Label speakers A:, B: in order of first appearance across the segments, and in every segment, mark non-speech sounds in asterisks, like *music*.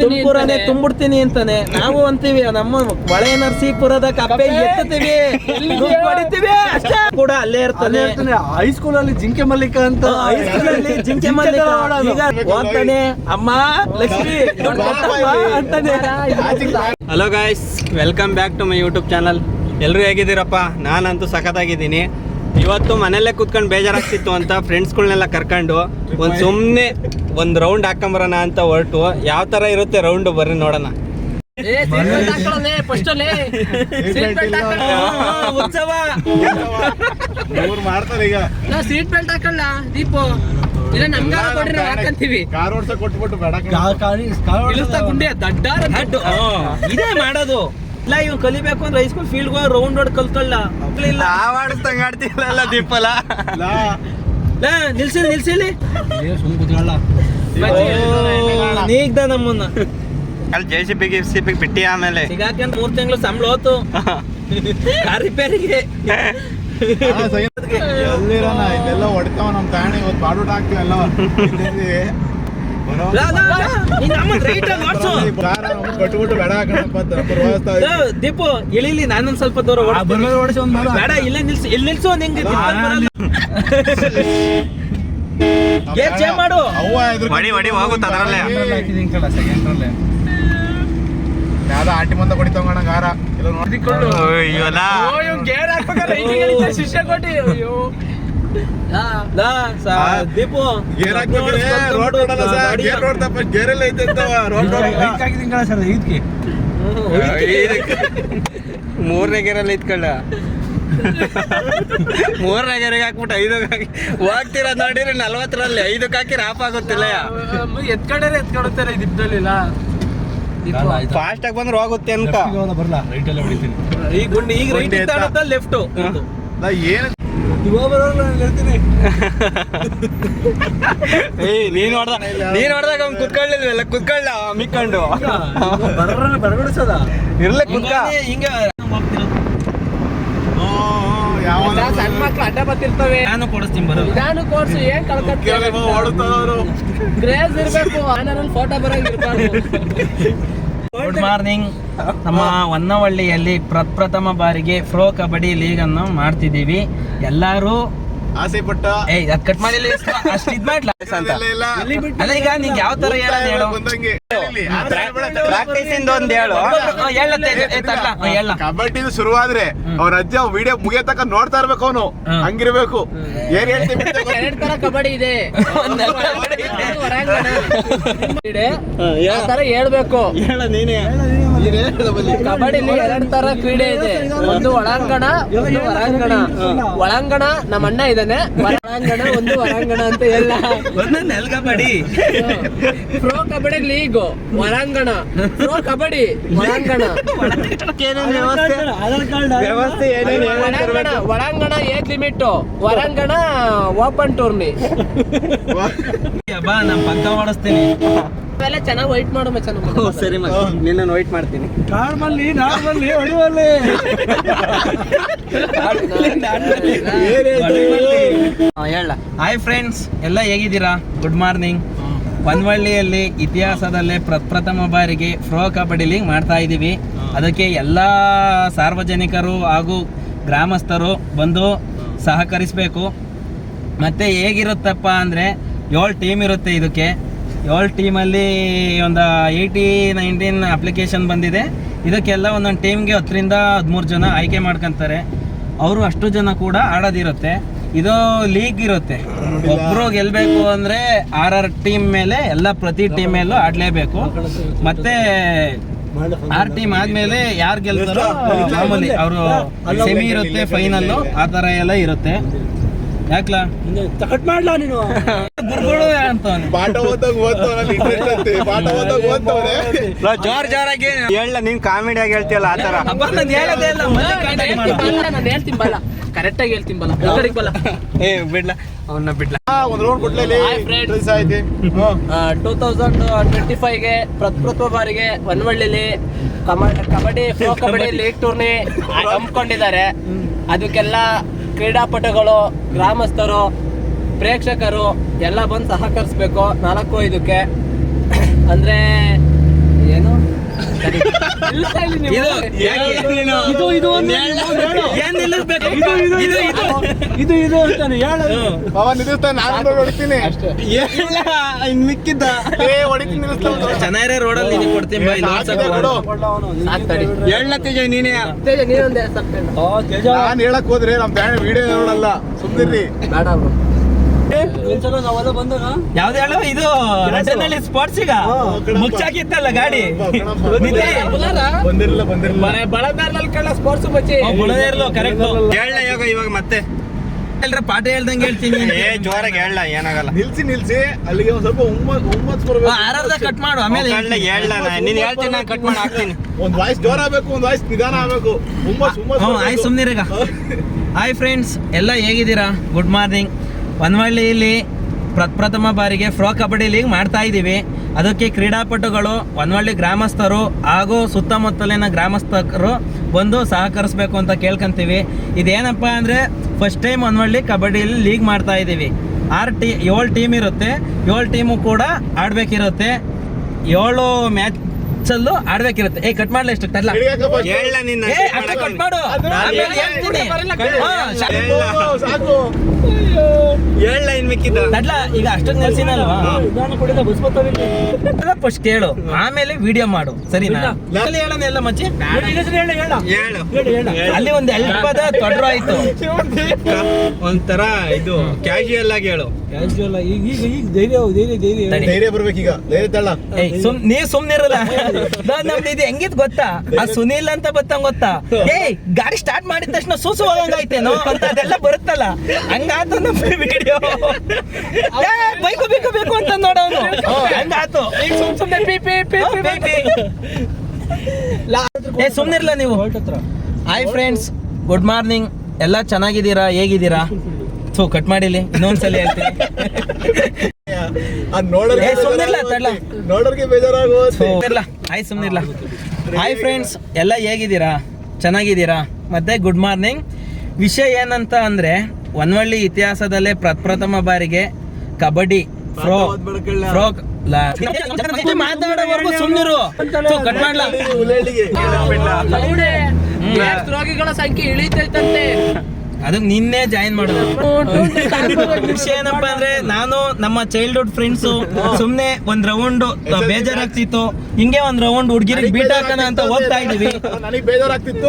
A: ತುಮಕೂರನೇ ತುಂಬಿಡ್ತೀನಿ ಅಂತಾನೆ. ನಾವು ಅಂತೀವಿ ನಮ್ಮ ಮಳೆ ನರಸೀಪುರದ ಕಪ್ಪೆ ಎತ್ತೀವಿ ಹೊಡಿತೀವಿ ಅಷ್ಟೇ. ಕೂಡ ಅಲ್ಲೇ ಇರ್ತಾನೆ.
B: ಹೈಸ್ಕೂಲ್ ಅಲ್ಲಿ ಜಿಂಕೆ ಮಲ್ಲಿಕ ಅಂತ
A: ಹೈಸ್ಕೂಲಲ್ಲಿ ಜಿಂಕೆ ಮಲ್ಲಿಕ. ಈಗ ಹೋಗ್ತಾನೆ ಅಮ್ಮ ಲಕ್ಷ್ಮಿ ಅಂತಾನೆ.
C: Hello guys welcome back to my YouTube channel ಎಲ್ಲರೂ ಹೇಗಿದ್ದೀರಪ್ಪ? ನಾನಂತೂ ಸಖತ್ತಾಗಿದ್ದೀನಿ. ಇವತ್ತು ಮನೆಯಲ್ಲೇ ಕೂತ್ಕೊಂಡು ಬೇಜಾರಾಗ್ತಿತ್ತು ಅಂತ ಫ್ರೆಂಡ್ಸ್ಗಳನ್ನೆಲ್ಲ ಕರ್ಕೊಂಡು ಒಂದು ಸುಮ್ಮನೆ ಒಂದು ರೌಂಡ್ ಹಾಕೊಂಬರೋಣ ಅಂತ ಹೊರಟು. ಯಾವ ಥರ ಇರುತ್ತೆ ರೌಂಡು ಬರ್ರಿ ನೋಡೋಣ.
A: ಉತ್ಸವ.
D: ಮಾಡ್ತಾರೆ ಈಗ.
E: ಸೀಟ್ ಬೆಲ್ಟ್ ಹಾಕಲ್ಲ ದೀಪು. ಇಲ್ಲ ನಮ್ಗಾರ ಕೊಡ್ರಿ ನಾವ್ ಹಾಕಂತೀವಿ.
D: ಕಾರ್ ಓಡ್ಸಕ್ ಕೊಟ್ಬಿಟ್ಟು ಬೇಡ
E: ಇಳಿಸ್ತಾ ಗುಂಡಿ
A: ಆ, ಇದೇ ಮಾಡೋದು. ಇಲ್ಲ ಇವ್ ಕಲಿಬೇಕು ಅಂದ್ರೆ ಹೈಸ್ಕೂಲ್ ಫೀಲ್ಡ್ ಹೋಗಿ ರೌಂಡ್ ಹೊಡ್ ಕಲ್ತಲ್ಲ ಇಲ್ಲ.
C: ನಾವು ಆಡಿಸ್ದಂಗೆ ಆಡ್ತಿಲ್ಲ ದೀಪಲ?
A: ಲೇ, ನಿಲ್ಸಿಲ್ ನಿಲ್ಸಿಲಿ ನೀಗ್ದ ನಮ್ಮನ್ನ.
C: ಅಲ್ಲಿ J C P C P ಬಿಟ್ಟಿ ಆಮೇಲೆ.
A: ಸಿಗಾಕಂತ ಮೂರ್ ತಿಂಗಳು ಸಂಬಳ ಹೋತು. ಕಾರ್ ರಿಪೇರಿಗೆ
D: ಎಲ್ಲಿರೋಣ? ಇದೆಲ್ಲ ಹೊಡ್ತಾವ ನಮ್ಮ ತಾಣಿ ಇವತ್ತು ಬಾಡೂಟ ಹಾಕ್ತಿವಿ
A: ದೀಪು ಇಳಿಲಿ ನಾನೊಂದ್ ಸ್ವಲ್ಪ ದೂರ. ಬೇಡ ಇಲ್ಲ ನಿಲ್ಸು ಇಲ್ಲಿ ನಿಲ್ಸು ನಿಂಗೆ ಗೇರ್ ಚೇಂಜ್ ಮಾಡು.
D: ಅವ್ವ ಇದ್ರ
C: ಹೊಡಿ ಹೊಡಿ ಹೋಗುತ್ತೆ ಅದರಲ್ಲೇ.
D: ಯಾವ್ದೋ ಆಂಟಿ ಮಂದ ಹೊಡಿತಾವ ಗಾರ. ಇಲ್ಲ ನೋಡಿ.
C: ಅಯ್ಯೋಲ
E: ಗೇರ್ ಹಾಕ್ಬೇಕಾದ್ರೆ ಶಿಷ್ಯ ಕೊಟ್ಟಿ. ಅಯ್ಯೋ.
C: ಮೂರನೇ ಗೇರಲ್ಲಿ ಇತ್ಕೊಂಡ ಮೂರನೇ ಗೆರೆಗೆ ಹಾಕ್ಬಿಟ್ಟು ಐದಕ್ಕೆ ಹಾಕಿ ಹೋಗ್ತೀರ ನೋಡಿರಿ ನಲ್ವತ್ತರಲ್ಲಿ ಐದಕ್ಕೆ ಹಾಕಿರ ಆಫ್ ಆಗುತ್ತಿಲ್ಲ.
E: ಎತ್ಕೊಂಡ್ರೆ ಎತ್ಕೊಡುತ್ತಾರೆ
B: ಆಯ್ತು.
C: ಫಾಸ್ಟ್ ಆಗಿ ಬಂದ್ರೆ ಹೋಗುತ್ತೆ ಅಂತ.
B: ಲೆಫ್ಟಿಗೆ ಬರ್ಲಾ? ರೈಟ್ ಅಲ್ಲೇ ಹೊಡಿತೀನಿ
A: ಈಗ ಗುಂಡಿ ಈಗ ರೈಟ್ ಲೆಫ್ಟ್
D: ನಾ ಏನ್
B: ಬರೋಲ್ಲ ನಾನು *laughs*
C: ಹೊಡ್ದ ನೀನ್ ಹೊಡ್ದಾಗ ಅವ್ನು ಕುತ್ಕೊಳ್ಳಿಲ್ವಲ್ಲ ಕುತ್ಕೊಳ್ಳ ಮಿಕ್ಕೊಂಡು.
B: ಬರಗಡಿಸೋದ?
C: ಇರ್ಲ ಕುತ್ಕ.
A: ಹಿಂಗ
E: ಸಣ್ಣ ಮಕ್ಳು ಅಡ್ಡ ಬರ್ತಿರ್ತವೆ.
A: ನಾನು ಕೊಡಿಸ್ತೀನಿ ಬರೋ.
E: ನಾನು ಕೋರ್ಸು ಏನ್ ಕಳ್ಕೊತೀವಿ
D: ಗ್ರೇಸ್
E: ಕ್ರೇಜ್ ಇರ್ಬೇಕು. ಆನಲ್ಲಿ ಫೋಟೋ ಬರಂಗ್ ಇರ್ಬಾರ್ದು. *laughs*
A: ಗುಡ್ ಮಾರ್ನಿಂಗ್ ನಮ್ಮ ಹೊನ್ನವಳ್ಳಿಯಲ್ಲಿ ಪ್ರಪ್ರಥಮ ಬಾರಿಗೆ ಪ್ರೋ ಕಬಡ್ಡಿ ಲೀಗ್ ಅನ್ನು ಮಾಡ್ತಿದ್ದೀವಿ. ಎಲ್ಲರೂ
D: ಆಸೆ ಪಟ್ಟ
A: ಏ ಅದ್ ಕಟ್ ಮಾಡಿ ಅಷ್ಟು ಇದ್ ಮಾಡ್ಲಾ. *laughs* ಅಲ್ಲ ಈಗ ನಿಂಗೆ ಯಾವ ತರ ಹೇಳ. ಹೇಳು
C: ಪ್ರಾಕ್ಟೀಸ್ ಇಂದ ಒಂದ್ ಹೇಳು.
D: ಕಬಡ್ಡಿದು ಶುರುವಾದ್ರೆ ಅವ್ರ ಅಜ್ಜ ವಿಡಿಯೋ ಮುಗಿಯತಕ್ಕ ನೋಡ್ತಾ ಇರ್ಬೇಕು ಅವನು. ಹಂಗಿರ್ಬೇಕು. ಏನ್ ಹೇಳ್ತೀವಿ
E: ಎರಡ್ ತರ ಕಬಡ್ಡಿ ಇದೆ. ಒಂದು ತರ ಹೇಳ್ಬೇಕು.
C: ಹೇಳ ನೀನೇ.
E: ಕಬಡ್ಡಿಲಿ ಎರಡ್ ತರ ಕ್ರೀಡೆ ಇದೆ. ಒಂದು ಒಳಾಂಗಣ ಒಂದು ಹೊರಾಂಗಣ ಒಳಾಂಗಣ. ನಮ್ಮ ಅಣ್ಣ ಇದ್ದಾನೆ. ಒಳಾಂಗಣ ಒಂದು ಹೊರಾಂಗಣ ಅಂತ ಎಲ್ಲ.
A: ನೆಲ್ ಕಬಡ್ಡಿ.
E: Pro kabaddi league. ಹೊರಾಂಗಣ ಪ್ರೋ ಕಬಡ್ಡಿ ಒಳಾಂಗಣ.
C: ವ್ಯವಸ್ಥೆ ಏನೇನು
E: ಒಳಾಂಗಣ ಒಳಾಂಗಣ ಏಜ್ ಲಿಮಿಟ್ ಹೊರಾಂಗಣ ಓಪನ್ ಟೂರ್ನಿ
A: ಬಾ ನಮ್ ಪಕ್ಕ ಮಾಡಿಸ್ತೀನಿ.
E: ಅವೆಲ್ಲ ಚೆನ್ನಾಗಿ ವೈಟ್ ಮಾಡೋ ಮಚ್ಚ ನಮ್ಮ
C: ಸರಿ ನಿನ್ನ ವೈಟ್ ಮಾಡ್ತೀನಿ.
B: ನಾರ್ಮಲ್ಲಿ ನಾರ್ಮಲ್ಲಿ ಹೊಡಿವಲ್ಲಿ.
C: ಹೇಳ.
A: ಹಾಯ್ ಫ್ರೆಂಡ್ಸ್ ಎಲ್ಲ ಹೇಗಿದ್ದೀರಾ? ಗುಡ್ ಮಾರ್ನಿಂಗ್ ಹೊನ್ವಳ್ಳಿಯಲ್ಲಿ ಇತಿಹಾಸದಲ್ಲೇ ಪ್ರಪ್ರಥಮ ಬಾರಿಗೆ ಪ್ರೋ ಕಬಡ್ಡಿ ಲೀಗ್ ಮಾಡ್ತಾ ಇದ್ದೀವಿ. ಅದಕ್ಕೆ ಎಲ್ಲ ಸಾರ್ವಜನಿಕರು ಹಾಗೂ ಗ್ರಾಮಸ್ಥರು ಬಂದು ಸಹಕರಿಸಬೇಕು. ಮತ್ತು ಹೇಗಿರುತ್ತಪ್ಪ ಅಂದರೆ ಏಳು ಟೀಮ್ ಇರುತ್ತೆ ಇದಕ್ಕೆ. ಏಳು ಟೀಮಲ್ಲಿ ಒಂದು ಏಯ್ಟಿ ನೈನ್ಟೀನ್ ಅಪ್ಲಿಕೇಶನ್ ಬಂದಿದೆ. ಇದಕ್ಕೆಲ್ಲ ಒಂದೊಂದು ಟೀಮ್ಗೆ ಹತ್ತರಿಂದ ಹದಿಮೂರು ಜನ ಆಯ್ಕೆ ಮಾಡ್ಕೊತಾರೆ. ಅವರು ಅಷ್ಟು ಜನ ಕೂಡ ಆಡೋದಿರುತ್ತೆ. ಇದು ಲೀಗ್ ಇರುತ್ತೆ. ಒಬ್ರು ಗೆಲ್ಬೇಕು ಅಂದ್ರೆ ಆರ್ ಟೀಮ್ ಮೇಲೆ ಎಲ್ಲ ಪ್ರತಿ ಟೀಮ್ ಮೇಲೂ ಆಡ್ಲೇಬೇಕು. ಮತ್ತೆ ಆರ್ ಟೀಮ್ ಆದ್ಮೇಲೆ ಯಾರು ಗೆಲ್ತಾರೋ ಮಾಮೂಲಿ ಅವರು ಸೆಮಿ ಇರುತ್ತೆ ಫೈನಲ್ ಆ ತರ ಎಲ್ಲ ಇರುತ್ತೆ. ಯಾಕ್ಲಾ?
B: ಕಟ್ ಮಾಡ್ಲಾ ನೀನು
A: ಗುರುಗಳು ಅಂತ
D: ಪಾಠ ಓದಾಗ ಓದ್ತವ್ರಲ್ಲಿ ಇಂಟ್ರೆಸ್ಟ್ ಅಂತೆ ಪಾಠ ಓದಾಗ ಓದ್ತವ್ರೆ
C: ಜೋರ್ ಜೋರಾಗಿ ಹೇಳ ನೀನ್ ಕಾಮಿಡಿಯಾಗಿ ಹೇಳ್ತೀಯಲ್ಲ ಆ ತರ
A: ಹಬ್ಬ ನಾನು ಹೇಳೋದೇ ಇಲ್ಲ
E: ಹೇಳ್ತೀನಿ ಬಲ್ಲ ಕರೆಕ್ಟ್ ಆಗಿ ಹೇಳ್ತೀನಿ ಬಲ್ಲ ಹೊರಗಡೆಗ್ ಬಲ್ಲ
C: ಏ ಬಿಡ್ಲ. ಅವನ್ನ ಬಿಡ್ಲ.
D: ಆ, ಒಂದ್ ರೋಡ್ ಕೊಡ್ಲೇಲಿ.
E: ಟೂ ತೌಸಂಡ್ ಟ್ವೆಂಟಿ ಫೈವ್ಗೆ ಪ್ರಪ್ರಥಮ ಬಾರಿಗೆ ಹೊನ್ನವಳ್ಳಿಲಿ ಕಮ- kabaddi pro kabaddi. League tourney ಹಮ್ಮಿಕೊಂಡಿದ್ದಾರೆ. ಅದಕ್ಕೆಲ್ಲ ಕ್ರೀಡಾಪಟುಗಳು ಗ್ರಾಮಸ್ಥರು ಪ್ರೇಕ್ಷಕರು ಎಲ್ಲ ಬಂದು ಸಹಕರಿಸ್ಬೇಕು ನಾಲ್ಕು ಇದಕ್ಕೆ ಅಂದರೆ
A: ಯಾಕೆ?
B: ಇದು ಇದು ಒಂದು
A: ಏನ್ ನಿಲ್ಲಿಸ್ಬೇಕು?
B: ಇದು ಇದು
A: ಇದು
B: ಇದು
A: ಇದು.
B: ಇದು ಇದು ಅಂತಾನೆ ಹೇಳು.
A: ಹ್ಮ್.
D: ನಿಲ್ಲಿಸ್ತಾನೆ ನಾನು ನೋಡಿ ಹೊಡಿತೀನಿ.
C: ಇಲ್ಲ ಇನ್ ಮಿಕ್ಕಿದ್ದ.
D: ಏ ಹೊಡಿತೀನಿ ನಿಲ್ಲಿಸ್ತಾನೆ
A: ಚೆನ್ನಾಗಿರೋ ರೋಡಲ್ಲಿ ನೀನು ಕೊಡ್ತೀನಿ ಬಾ ಇಲ್ಲಿ
C: ಹೇಳ ತೇಜ ನೀನೇ?
E: ತೇಜ ನೀನೊಂದೇ
B: ತೇಜ.
D: ನಾನು ಹೇಳಕ್ ಹೋದ್ರೆ ನಮ್ ಬ್ಯಾಂಡ್ ವಿಡಿಯೋ ನೋಡಲ್ಲ. ಸುಮ್ನಿರ್ರಿ.
E: ಬೇಡ ಬ್ರೋ.
A: ಯಾವ್ದು ಹೇಳೋ? ಇದು ರಜನಲ್ಲಿ ಸ್ಪೋರ್ಟ್ಸ್ ಈಗ. ಮುಚ್ಚಾಕಿತ್ತಲ್ಲ ಗಾಡಿ.
E: ಬಳದಾರ್ನಲ್ಲಿ ಕಳ್ಳ ಸ್ಪೋರ್ಟ್ಸ್ ಬಚ್ಚಿ.
A: ಬುಡದೇ ಇರ್ಲು ಕರೆಕ್ಟ್
C: ಹೇಳ ಯೋಗ ಇವಾಗ ಮತ್ತೆ.
A: ಎಲ್ರ ಪಾಠ ಹೇಳ್ದಂಗೆ ಹೇಳ್ತೀನಿ.
C: ಏ ಜೋರಾಗಿ ಹೇಳ ಏನಾಗಲ್ಲ.
D: ನಿಲ್ಸಿ ನಿಲ್ಸಿ. ಅಲ್ಲಿಗೆ ಒಂದ್ ಸ್ವಲ್ಪ ಹುಮ್ಮತ್ ಹುಮ್ಮತ್ ಬರ್ಬೇಕು
A: ಆರಾರ್ದ ಕಟ್ ಮಾಡು. ಆಮೇಲೆ
C: ಕಳ್ಳ ಹೇಳ ನೀನ್ ಹೇಳ್ತೀನಿ ನಾನು ಕಟ್ ಮಾಡಿ ಹಾಕ್ತೀನಿ.
D: ಒಂದ್ ವಾಯ್ಸ್ ಜೋರ ಆಗ್ಬೇಕು ಒಂದ್ ವಾಯ್ಸ್ ನಿಧಾನ ಆಗ್ಬೇಕು. ಹುಮ್ಮಸ್
A: ಹಾಯ್ ಆಯ್ ಈಗ ಹಾಯ್ ಫ್ರೆಂಡ್ಸ್ ಎಲ್ಲ ಹೇಗಿದ್ದೀರಾ? ಗುಡ್ ಮಾರ್ನಿಂಗ್ ಹೊನ್ವಳ್ಳಿಯಲ್ಲಿ ಪ್ರಪ್ರಥಮ ಬಾರಿಗೆ ಫ್ರೋ ಕಬಡ್ಡಿ ಲೀಗ್ ಮಾಡ್ತಾ ಇದ್ದೀವಿ. ಅದಕ್ಕೆ ಕ್ರೀಡಾಪಟುಗಳು ಒನ್ವಳ್ಳಿ ಗ್ರಾಮಸ್ಥರು ಹಾಗೂ ಸುತ್ತಮುತ್ತಲಿನ ಗ್ರಾಮಸ್ಥರು ಬಂದು ಸಹಕರಿಸಬೇಕು ಅಂತ ಕೇಳ್ಕೊಂತೀವಿ. ಇದೇನಪ್ಪ ಅಂದರೆ ಫಸ್ಟ್ ಟೈಮ್ ಒನ್ವಳ್ಳಿ ಕಬಡ್ಡಿಯಲ್ಲಿ ಲೀಗ್ ಮಾಡ್ತಾ ಇದ್ದೀವಿ. ಆರು ಟೀ ಏಳು ಟೀಮ್ ಇರುತ್ತೆ. ಏಳು ಟೀಮು ಕೂಡ ಆಡಬೇಕಿರುತ್ತೆ. ಏಳು ಮ್ಯಾಚಲ್ಲೂ ಆಡ್ಬೇಕಿರುತ್ತೆ ಏ ಕಟ್ ಮಾಡ್ಲ ಎಷ್ಟು ತರ್ಲ. ಅಷ್ಟೇ ಕಟ್ ಮಾಡು. ಆಮೇಲೆ ಹೇಳ್ತೀನಿ.
C: ಇನ್ ಮಿಕ್ಕಿದ್ದ
A: ತಡ್ಲ ಈಗ ಅಷ್ಟೊಂದು ನೆಲ್ಸಿನಲ್ವಾ ಫಸ್ಟ್ ಕೇಳು. ಆಮೇಲೆ ವಿಡಿಯೋ ಮಾಡು. ಸರಿನಾ? ಅಲ್ಲಿ ಹೇಳೋಣ ಎಲ್ಲ ಮಚ್ಚಿ. ಅಲ್ಲಿ ಒಂದು ಅಲ್ಪದ ತೊಡ್ರು ಆಯ್ತು.
C: ಒಂಥರ ಇದು ಕ್ಯಾಶುಯಲ್ ಆಗಿ ಹೇಳು.
B: ಕ್ಯಾಶುಯಲ್ ಈಗ ಈಗ ಈಗ ಧೈರ್ಯ ಧೈರ್ಯ ಧೈರ್ಯ.
D: ಧೈರ್ಯ ಬರ್ಬೇಕೀಗ. ಧೈರ್ಯ ತಳ್ಳ.
A: ನೀ ಸುಮ್ ನೀ ಸುಮ್ನಿರಲ್ಲ ನಾನ್ ನಮ್ದು ಇದು ಹೆಂಗಿದ್ ಗೊತ್ತಾ? ಆ ಸುನಿಲ್ ಅಂತ ಬತ್ತಂಗ್ ಗೊತ್ತಾ? ಏಯ್ ಗಾಡಿ ಸ್ಟಾರ್ಟ್ ಮಾಡಿದ ತಕ್ಷಣ ಸೂಸು ಹೋಗಂಗಾಯ್ತೇನೋ ಅಂತ ಅದೆಲ್ಲ ಬರುತ್ತಲ್ಲ? ಹಂಗಾತು ನಮ್ ವಿಡಿಯೋ ಬೇಕು ಬೇಕು ಬೇಕು ಅಂತ ನೋಡೋನು ಹಂಗಾತು
E: ಸುಮ್ ಸುಮ್ನೆ ಪಿ ಪಿ ಪಿ.
A: ಏ ಸುಮ್ನಿರ್ಲ ನೀವು. ಹಾಯ್ ಫ್ರೆಂಡ್ಸ್ ಗುಡ್ ಮಾರ್ನಿಂಗ್ ಎಲ್ಲ ಚೆನ್ನಾಗಿದ್ದೀರಾ? ಹೇಗಿದ್ದೀರಾ? ಸೊ ಕಟ್ ಮಾಡಿಲಿ. ಇನ್ನೊಂದ್ಸಲಿ ಹೇಳ್ತೀನಿ.
D: ನೋಡೋರ್ಗೆ
A: ಹಾಯ್ ಸುಮ್ನಿರ್ಲ ಹಾಯ್ ಫ್ರೆಂಡ್ಸ್ ಎಲ್ಲ ಹೇಗಿದ್ದೀರಾ? ಚೆನ್ನಾಗಿದ್ದೀರಾ? ಮತ್ತೆ ಗುಡ್ ಮಾರ್ನಿಂಗ್ ವಿಷಯ ಏನಂತ ಅಂದ್ರೆ ಒನ್ವಳ್ಳಿ ಇತಿಹಾಸದಲ್ಲೇ ಪ್ರಪ್ರಥಮ ಬಾರಿಗೆ ಕಬಡ್ಡಿ ಫ್ರೋ ಫ್ರೋ ಮಾತಾಡೋವರೆಗೂ ಸುಮ್ನಿರು. ಕಟ್ ಮಾಡ್ಲಾ?
E: ಸಂಖ್ಯೆ ಇಳಿತೈತಂತೆ.
A: ಅದು ನಿನ್ನೆ ಜಾಯಿನ್ ಮಾಡೋದು *laughs* ವಿಷಯ ಏನಪ್ಪಾ ಅಂದ್ರೆ ನಾನು ನಮ್ಮ ಚೈಲ್ಡ್ಹುಡ್ ಫ್ರೆಂಡ್ಸ್ ಸುಮ್ನೆ ಒಂದ್ ರೌಂಡ್ ಬೇಜಾರಾಗ್ತಿತ್ತು. ಹಿಂಗೆ ಒಂದ್ ರೌಂಡ್ ಹುಡ್ಗಿರಿಗೆ ಬೀಟ್ ಹಾಕೋಣ ಅಂತ ಹೋಗ್ತಾ ಇದೀವಿ *laughs*
D: ನನಗೆ ಬೇಜಾರಾಗ್ತಿತ್ತು.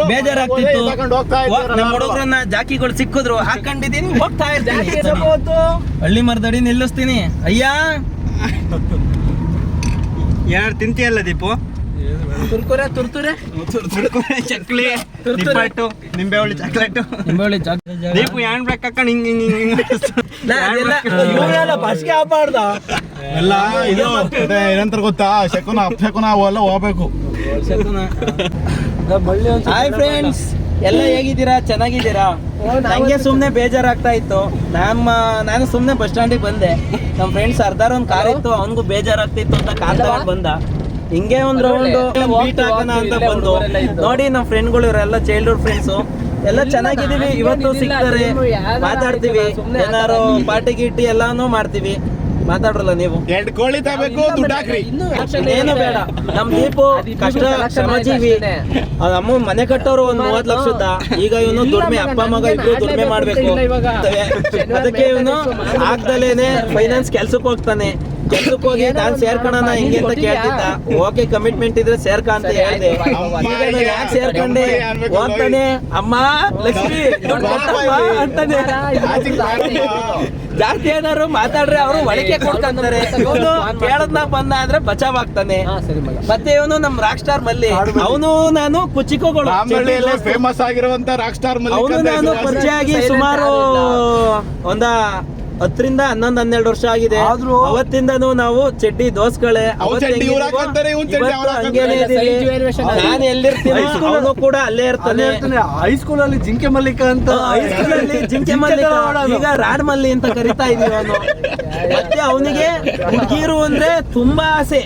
A: ನಮ್ಮ. ಹುಡುಗರನ್ನ ಜಾಕಿಗಳು ಸಿಕ್ಕಿದ್ರು. ಹಾಕೊಂಡಿದೀನಿ ಹೋಗ್ತಾ ಇರ್ತೀನಿ. ಹಳ್ಳಿ ಮರದಡಿ ನಿಲ್ಲಿಸ್ತೀನಿ. ಅಯ್ಯ. *laughs*
C: ಯಾರು ತಿಂತಿಯಲ್ಲ ದೀಪು?
E: ತುರ್ಕುರೆ ತುರ್ತುರೆ?
C: ಚಕ್ಲಿ ನಿಪ್ಪಟ್ಟು ನಿಂಬೆ ಹುಳಿ ಚಾಕ್ಲೇಟ್
A: ನಿಂಬಳಿ
C: ದೀಪು ಹ್ಯಾಂಡ್ ಬ್ರೇಕ್ ಹಾಕೊಂಡು ಹಿಂಗ್ ಹಿಂಗ್ ಹಿಂಗ್ ಹಿಂಗ್
B: ಇವನೆಲ್ಲ ಬಸ್ಗೆ ಆಪಾಡ್ದ
D: ಎಲ್ಲ ಇದು ಏನಂತಾರೆ ಗೊತ್ತಾ? ಶಕುನ ಅಪಶಕುನ ಅವೆಲ್ಲ ಹೋಗ್ಬೇಕು.
A: ಹಾಯ್ ಫ್ರೆಂಡ್ಸ್ ಎಲ್ಲ ಹೇಗಿದ್ದೀರಾ? ಚೆನ್ನಾಗಿದ್ದೀರಾ? ನಂಗೆ ಸುಮ್ಮನೆ ಬೇಜಾರಾಗ್ತಾ ಇತ್ತು. ನಮ್ಮ ನಾನು ಸುಮ್ನೆ ಬಸ್ ಸ್ಟ್ಯಾಂಡಿಗೆ ಬಂದೆ. ನಮ್ಮ ಫ್ರೆಂಡ್ಸ್ ಅರ್ಧಾರ ಒಂದ್ ಕಾರ್ ಇತ್ತು ಅವನಿಗೂ ಬೇಜಾರಾಗ್ತಿತ್ತು ಅಂತ ಕಾರ್ ತಗೊಂಡ್ ಬಂದ. ಹಿಂಗೆ ಒಂದ್ ರೌಂಡ್ ಬೀಟ್ ಹಾಕೋಣ ಅಂತ ಬಂದು. ನೋಡಿ ನಮ್ಮ ಫ್ರೆಂಡ್ಗಳು ಇವರೆಲ್ಲ ಚೈಲ್ಡ್ಹುಡ್ ಫ್ರೆಂಡ್ಸು ಎಲ್ಲ ಚೆನ್ನಾಗಿದೀವಿ ಇವತ್ತು ಸಿಗ್ತಾರೆ ಮಾತಾಡ್ತೀವಿ. ಏನಾರು ಪಾರ್ಟಿ ಗೀಟಿ ಎಲ್ಲಾನು ಮಾಡ್ತೀವಿ. ಮಾತಾಡ್ರಲ್ಲ ನೀವು?
D: ಎರಡು ಕೋಳಿ ತಗಬೇಕು ದುಡ್ಡು ಹಾಕ್ರಿ.
A: ಏನು ಬೇಡ. ನಮ್ ದೀಪು ಕಷ್ಟ ಶ್ರಮಜೀವಿ ನಮ್ಮ ಅಮ್ಮ ಮನೆ ಕಟ್ಟೋರು ಒಂದ್ ಮೂವತ್ ಲಕ್ಷದ. ಈಗ ಇವನು ದುಡ್ಮೆ ಅಪ್ಪ ಮಗ ಇಬ್ರು ದುಡ್ಮೆ ಮಾಡ್ಬೇಕು. ಅದಕ್ಕೆ ಇವನು ಆಗ್ದಲೇನೆ ಫೈನಾನ್ಸ್ ಕೆಲ್ಸಕ್ಕೆ ಹೋಗ್ತಾನೆ. ಕೆಲ್ಸಕ್ಕೆ ಹೋಗಿ ನಾನು ಸೇರ್ಕೊಳ್ಳೋಣ ಹಿಂಗೆ ಅಂತ ಕೇಳ್ತಿದ್ದ. ಓಕೆ ಕಮಿಟ್ಮೆಂಟ್ ಇದ್ರೆ ಸೇರ್ಕ ಅಂತ ಹೇಳ್ದೆ. ಈಗ ನಾನು ಯಾಕೆ ಸೇರ್ಕೊಂಡೆ? ಹೋಗ್ತಾನೆ ಅಮ್ಮ ಲಕ್ಷ್ಮಿ ಅಂತಾನೆ. ಜಾಸ್ತಿ ಏನಾದ್ರು ಮಾತಾಡ್ರೆ ಅವರು ಒಳಗೆ ಕೊಡ್ತಾರೆ ಇವನು ಕೇಳದ್ನ ಬಂದ ಅಂದ್ರೆ ಬಚಾವ್ ಆಗ್ತಾನೆ
E: ಹಾ ಸರಿ ಮಗ.
A: ಮತ್ತೆ ಇವನು ನಮ್ ರಾಕ್ ಸ್ಟಾರ್ ಮಲ್ಲಿ. ಅವನು ನಾನು ಕುಚಿಕೋಗಳು.
D: ಫೇಮಸ್ ಆಗಿರುವಂತ ರಾಕ್ ಸ್ಟಾರ್
A: ಅವನು ನಾನು ಪರಿಚಯ ಆಗಿ ಸುಮಾರು ಒಂದ ಹತ್ತರಿಂದ ಹನ್ನೊಂದ್ ಹನ್ನೆರಡು ವರ್ಷ ಆಗಿದೆ.
B: ಆದ್ರೂ-
A: ಅವತ್ತಿಂದನೂ ನಾವು ಚಡ್ಡಿ ದೋಸ್ಗಳೇ.
D: ಅವ್ನ್ ಚಡ್ಡಿ ಇವ್ರ್ ಹಾಕೊಂತಾರೆ, ಇವ್ನ್ ಚಡ್ಡಿ ಅವ್ನ್
A: ಹಂಗೇನೆ
E: ಹಾಕೊಂತಾರೆ.
A: ಇದೀವಿ.
E: Size variation
A: ನಾನು ಎಲ್ಲಿರ್ತೀನಿ ಅವನು ಕೂಡ ಅಲ್ಲೇ ಇರ್ತಾನೆ.
B: ಹೈಸ್ಕೂಲ್ ಅಲ್ಲಿ ಜಿಂಕೆ ಮಲ್ಲಿಕ ಅಂತ
A: ಹೈಸ್ಕೂಲ್ ಅಲ್ಲಿ ಜಿಂಕೆ ಮಲ್ಲಿಕ. ಈಗ ರಾಡ್ ಮಲ್ಲಿ ಅಂತ ಕರಿತಾ ಇದೀವಿ ಅವನು. ಮತ್ತೆ ಅವನಿಗೆ ಹುಡುಗಿರು ಅಂದ್ರೆ ತುಂಬಾ ಆಸೆ.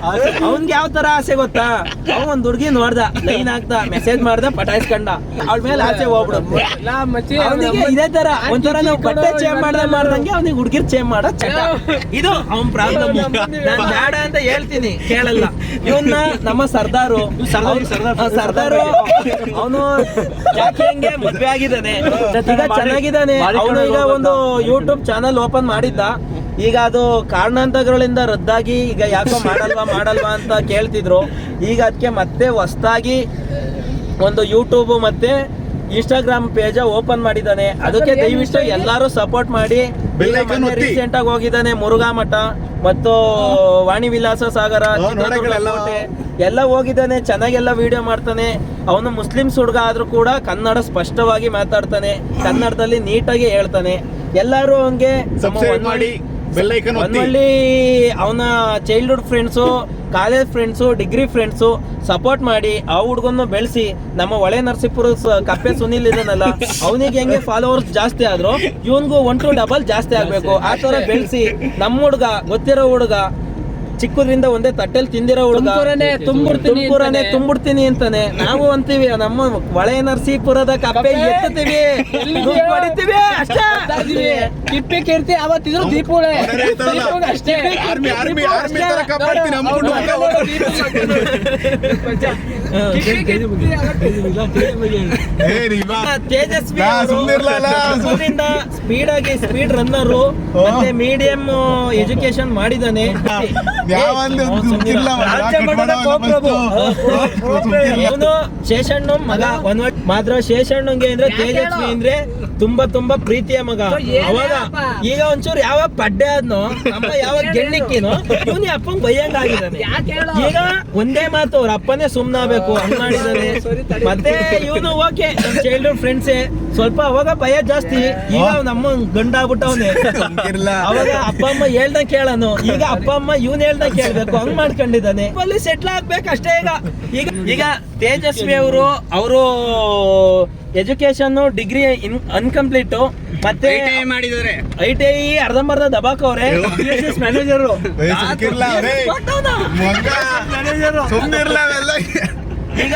A: ಅವನ್ಗೆ ಯಾವ ತರ ಆಸೆ ಗೊತ್ತಾ? ಅವ ಒಂದ್ ಹುಡುಗಿ ನೋಡ್ದ ಲೈನ್ ಹಾಕ್ದ ಮೆಸೇಜ್ ಮಾಡ್ದ ಪಟಾಯಿಸ್ಕೊಂಡ. ಅವಳ ಮೇಲೆ ಆಸೆ ಹೋಗ್ಬಿಡುತ್ತೆ.
E: ಇಲ್ಲ ಮಚ್ಚಿ
A: ಅವನಿಗೆ ಇದೇ ತರ ಒಂಥರ ನಾವು ಬಟ್ಟೆ ಚೇಂಜ್ ಮಾಡ್ದ ಮಾಡ್ದಂಗೆ ಅವನಿಗೆ ಹುಡುಗಿರ್ ಚೇಂಜ್ ಮಾಡ ಚಟ. ಇದು ಅವನ್ ಪ್ರಾಬ್ಲಮ್. ನಾನ್ ಬೇಡ ಅಂತ ಹೇಳ್ತೀನಿ ಕೇಳಲ್ಲ. ಇವನ್ನ ನಮ್ಮ ಸರ್ದಾರು. ಸರ್ದಾರು ಅವನು ಯಾಕೆ ಹಂಗೆ ಮದ್ವೆ ಆಗಿದ್ದಾನೆ. ಈಗ ಚೆನ್ನಾಗಿದ್ದಾನೆ. ಅವನು ಈಗ ಒಂದು ಯೂಟ್ಯೂಬ್ ಚಾನಲ್ ಓಪನ್ ಮಾಡಿದ್ದ. ಈಗ ಅದು ಕಾರಣಾಂತರಗಳಿಂದ ರದ್ದಾಗಿ ಈಗ ಯಾಕೋ ಮಾಡಲ್ವಾ ಮಾಡಲ್ವಾ ಅಂತ ಕೇಳ್ತಿದ್ರು. ಈಗ ಅದಕ್ಕೆ ಮತ್ತೆ ಹೊಸ್ದಾಗಿ ಒಂದು ಯೂಟ್ಯೂಬ್ ಮತ್ತೆ ಇನ್ಸ್ಟಾಗ್ರಾಮ್ ಪೇಜ ಓಪನ್ ಮಾಡಿದ್ದಾನೆ. ಅದಕ್ಕೆ ದಯವಿಟ್ಟು ಎಲ್ಲರೂ ಸಪೋರ್ಟ್ ಮಾಡಿ. ರೀಸೆಂಟ್ ಆಗಿ ಹೋಗಿದ್ದಾನೆ ಮುರುಘಾ ಮಠ ಮತ್ತು ವಾಣಿ ವಿಲಾಸ ಸಾಗರ ಎಲ್ಲ ಹೋಗಿದ್ದಾನೆ ಚೆನ್ನಾಗೆಲ್ಲ ವಿಡಿಯೋ ಮಾಡ್ತಾನೆ. ಅವನು ಮುಸ್ಲಿಮ್ಸ್ ಹುಡುಗ ಆದ್ರೂ ಕೂಡ ಕನ್ನಡ ಸ್ಪಷ್ಟವಾಗಿ ಮಾತಾಡ್ತಾನೆ ಕನ್ನಡದಲ್ಲಿ ನೀಟಾಗಿ ಹೇಳ್ತಾನೆ. ಎಲ್ಲರೂ ಅವನ್ಗೆ
D: ಮಾಡಿ,
A: ಒಂದೊಳ್ಳಿ ಅವನ childhood friends college friends degree friends support ಮಾಡಿ ಆ ಹುಡುಗನ್ನು ಬೆಳೆಸಿ ನಮ್ಮ ಒಳೆ ನರಸೀಪುರ ಕಪ್ಪೆ ಸುನಿಲ್ ಇದನ್ನಲ್ಲ ಅವನಿಗೆ ಹೆಂಗೆ ಫಾಲೋವರ್ಸ್ ಜಾಸ್ತಿ ಆದ್ರು ಇವನ್ಗೂ ಒನ್ ಟು ಡಬಲ್ ಜಾಸ್ತಿ ಆಗ್ಬೇಕು. ಆ ಥರ ಬೆಳೆಸಿ ನಮ್ಮ ಹುಡುಗ, ಗೊತ್ತಿರೋ ಹುಡುಗ ಚಿಕ್ಕದ್ರಿಂದ ಒಂದೇ ತಟ್ಟೆಲ್ ತಿಂದಿರೋ ಹುಡುಗ.
E: ತುಮ್ಕೂರನೇ ತುಂಬಿಡ್ತೀನಿ ಅಂತಾನೆ.
A: ತುಂಬಿಡ್ತೀನಿ ಅಂತಾನೆ. ನಾವು ಅಂತೀವಿ ನಮ್ಮ ಒಳೆ ನರಸೀಪುರದ ಕಪ್ಪೆ? ಎತ್ತೀವಿ ಹೊಡಿತೀವಿ ಅಷ್ಟೇ.
E: ಕಿಪ್ಪಿ ಕೀರ್ತಿ ಅವತ್ತಿದ್ರು ದೀಪುಳೆ. ಅಷ್ಟೇ.
A: ತೇಜಸ್ವಿ. ಸ್ಪೀಡ್ ಆಗಿ ಸ್ಪೀಡ್ ರನ್ನರು ಮತ್ತೆ ಮೀಡಿಯಂ ಎಜುಕೇಶನ್ ಮಾಡಿದಾನೆ. ಶೇಷಣ್ಣ ಮಗ. ಒಂದ್ ಮಾತ್ರ ಶೇಷಣ್ಣಂಗೆ ಅಂದ್ರೆ ತೇಜಸ್ವಿ ಅಂದ್ರೆ ತುಂಬಾ ತುಂಬಾ ಪ್ರೀತಿಯ ಮಗ. ಅವಾಗ ಈಗ ಒಂಚೂರು ಯಾವ ಪಡ್ಡೆ ಆದ್ನೋ ಅಮ್ಮ ಯಾವಾಗ ಗೆಣ್ಣಿಕ್ಕಿನೋ ಇವನ್ ಅಪ್ಪಂಗ್ ಬೈಯಂಗ್ ಆಗಿದ್ದಾನೆ ಈಗ ಒಂದೇ ಮಾತು ಅವ್ರ ಅಪ್ಪನೇ ಸುಮ್ನಾಗ್ಬೇಕು ಹಂಗ್ ಮಾಡಿದಾನೆ ಮತ್ತೆ ಇವನು ಓಕೆ ನಮ್ ಚೈಲ್ಡ್ಹುಡ್ ಫ್ರೆಂಡ್ಸೇ ಸ್ವಲ್ಪ ಅವಾಗ ಭಯ ಜಾಸ್ತಿ. ಈಗ ನಮ್ಮ ಗಂಡ ಆಗ್ಬಿಟ್ಟ
D: ಅವನೇ
A: ಅವಾಗ ಅಪ್ಪ ಅಮ್ಮ ಹೇಳ್ದಂಗ್ ಕೇಳನು. ಈಗ ಅಪ್ಪ ಅಮ್ಮ ಇವನ್ ಹೇಳ್ದಂಗ್ ಕೇಳ್ಬೇಕು ಹಂಗ್ ಮಾಡ್ಕೊಂಡಿದ್ದಾನೆ. ಅಲ್ಲಿ ಸೆಟ್ಲ್ ಆಗ್ಬೇಕು ಅಷ್ಟೇ ಈಗ ಈಗ. ಈಗ ತೇಜಸ್ವಿ ಅವರು ಅವರು ಎಜುಕೇಶನ್ ಡಿಗ್ರಿ ಅನ್ಕಂಪ್ಲೀಟ್ ಮತ್ತೆ ಐ ಟಿ ಐ ಅರ್ಧಂಬರ್ಧ ದಬಾಕವ್ರೆ ಮ್ಯಾನೇಜರ್
D: ಏ, ಸುಮ್ಕಿರ್ಲ, ರೇ. ಮಗ. ಸುಮ್ನಿರ್ಲ ಅವೆಲ್ಲ.
A: ಈಗ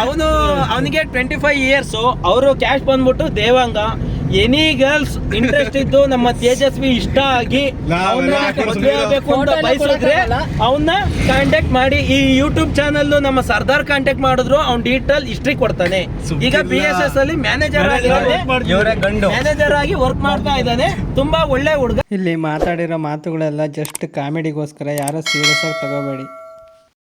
A: ಅವನು ಅವನಿಗೆ ಟ್ವೆಂಟಿ ಫೈವ್ ಇಯರ್ಸ್ ಅವರು ಕ್ಯಾಶ್ ಬಂದ್ಬಿಟ್ಟು ದೇವಾಂಗ. ಎನಿ ಗರ್ಲ್ಸ್ ಇಂಟ್ರೆಸ್ಟ್ ಇದ್ದು ನಮ್ಮ ತೇಜಸ್ವಿ ಇಷ್ಟ ಆಗಿ ಅವನ್ನ ಅಂತ ಬಯಸಿದ್ರೆ ಅವನ್ನ ಕಾಂಟ್ಯಾಕ್ಟ್ ಮಾಡಿ ಈ ಯೂಟ್ಯೂಬ್ ಚಾನಲ್ ನಮ್ಮ ಸರ್ದಾರ್ ಕಾಂಟ್ಯಾಕ್ಟ್ ಮಾಡಿದ್ರು ಅವ್ನ್ ಡೀಟೇಲ್ ಹಿಸ್ಟ್ರಿ ಕೊಡ್ತಾನೆ. ಈಗ. ಬಿ ಎಸ್ ಎಸ್ ಅಲ್ಲಿ ಮ್ಯಾನೇಜರ್ ಆಗಿ
C: ಇವರೇ ಗಂಡು.
A: ಮ್ಯಾನೇಜರ್ ಆಗಿ ವರ್ಕ್ ಮಾಡ್ತಾ ಇದ್ದಾನೆ. ತುಂಬಾ ಒಳ್ಳೆ ಹುಡುಗ.
F: ಇಲ್ಲಿ ಮಾತಾಡಿರೋ ಮಾತುಗಳೆಲ್ಲ ಜಸ್ಟ್ ಕಾಮಿಡಿಗೋಸ್ಕರ ಯಾರೋ ಸೀರಿಯಸ್ ಆಗಿ ತಗೋಬೇಡಿ.